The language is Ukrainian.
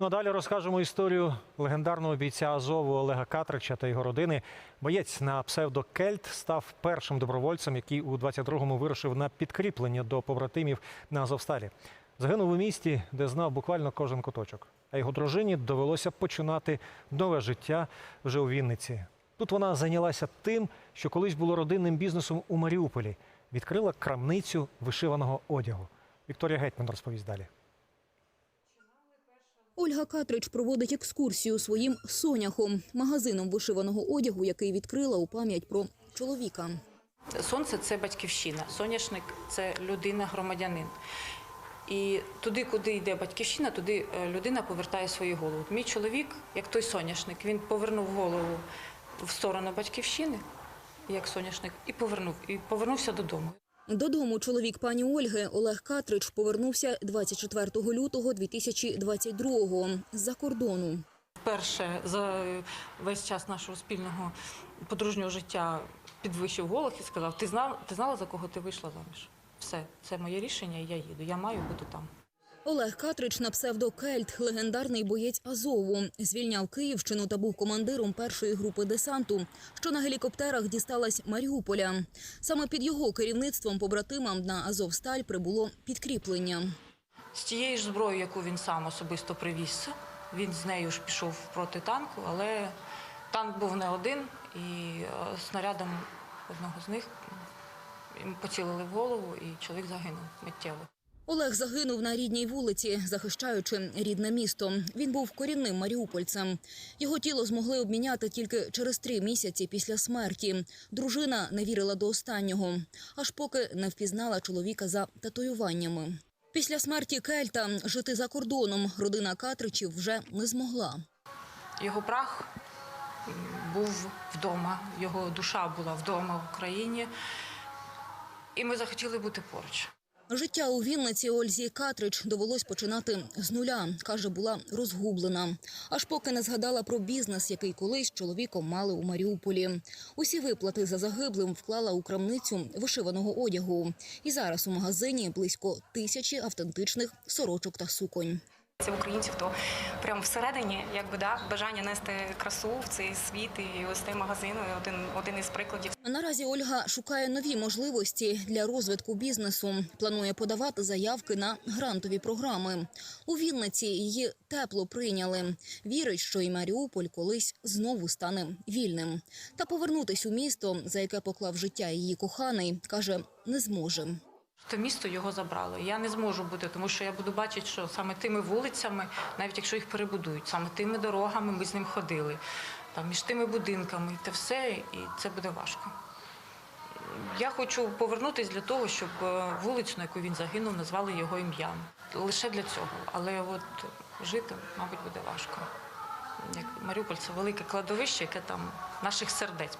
Ну а далі розкажемо історію легендарного бійця Азову Олега Катрича та його родини. Боєць на псевдо Кельт став першим добровольцем, який у 22-му вирушив на підкріплення до побратимів на Азовсталі. Загинув у місті, де знав буквально кожен куточок. А його дружині довелося починати нове життя вже у Вінниці. Тут вона зайнялася тим, що колись було родинним бізнесом у Маріуполі. Відкрила крамницю вишиваного одягу. Вікторія Гетьман розповість далі. Ольга Катрич проводить екскурсію своїм соняхом, магазином вишиваного одягу, який відкрила у пам'ять про чоловіка. Сонце це батьківщина, соняшник це людина, громадянин. І туди, куди йде батьківщина, туди е, людина повертає свою голову. Мій чоловік, як той соняшник, він повернув голову в сторону батьківщини, як соняшник, і повернув, і повернувся додому. Додому чоловік пані Ольги Олег Катрич повернувся 24 лютого 2022-го з-за кордону. Вперше за весь час нашого спільного подружнього життя підвищив голос і сказав: Ти знав, ти знала, за кого ти вийшла заміж? Все, це моє рішення, і я їду. Я маю бути там. Олег Катрич на псевдо Кельт, легендарний боєць Азову, звільняв Київщину та був командиром першої групи десанту, що на гелікоптерах дісталась Маріуполя. Саме під його керівництвом побратимам на Азовсталь прибуло підкріплення. З тією ж зброєю, яку він сам особисто привіз, він з нею ж пішов проти танку, але танк був не один, і е, снарядом одного з них поцілили в голову, і чоловік загинув миттєво. Олег загинув на рідній вулиці, захищаючи рідне місто. Він був корінним маріупольцем. Його тіло змогли обміняти тільки через три місяці після смерті. Дружина не вірила до останнього, аж поки не впізнала чоловіка за татуюваннями. Після смерті Кельта жити за кордоном родина Катричів вже не змогла. Його прах був вдома, його душа була вдома в Україні, і ми захотіли бути поруч. Життя у Вінниці Ользі Катрич довелось починати з нуля. Каже, була розгублена. Аж поки не згадала про бізнес, який колись чоловіком мали у Маріуполі. Усі виплати за загиблим вклала у крамницю вишиваного одягу. І зараз у магазині близько тисячі автентичних сорочок та суконь. Це українців, то прямо всередині, якби да, бажання нести красу в цей світ, і ось цей магазин один, один із прикладів. Наразі Ольга шукає нові можливості для розвитку бізнесу. Планує подавати заявки на грантові програми. У Вінниці її тепло прийняли. Вірить, що і Маріуполь колись знову стане вільним. Та повернутись у місто, за яке поклав життя її коханий, каже, не зможе. То місто його забрало. Я не зможу бути, тому що я буду бачити, що саме тими вулицями, навіть якщо їх перебудують, саме тими дорогами ми з ним ходили, там між тими будинками, і те все, і це буде важко. Я хочу повернутися для того, щоб е, вулицю, на яку він загинув, назвали його ім'ям. Лише для цього. Але от жити, мабуть, буде важко. Як Маріуполь це велике кладовище, яке там наших сердець.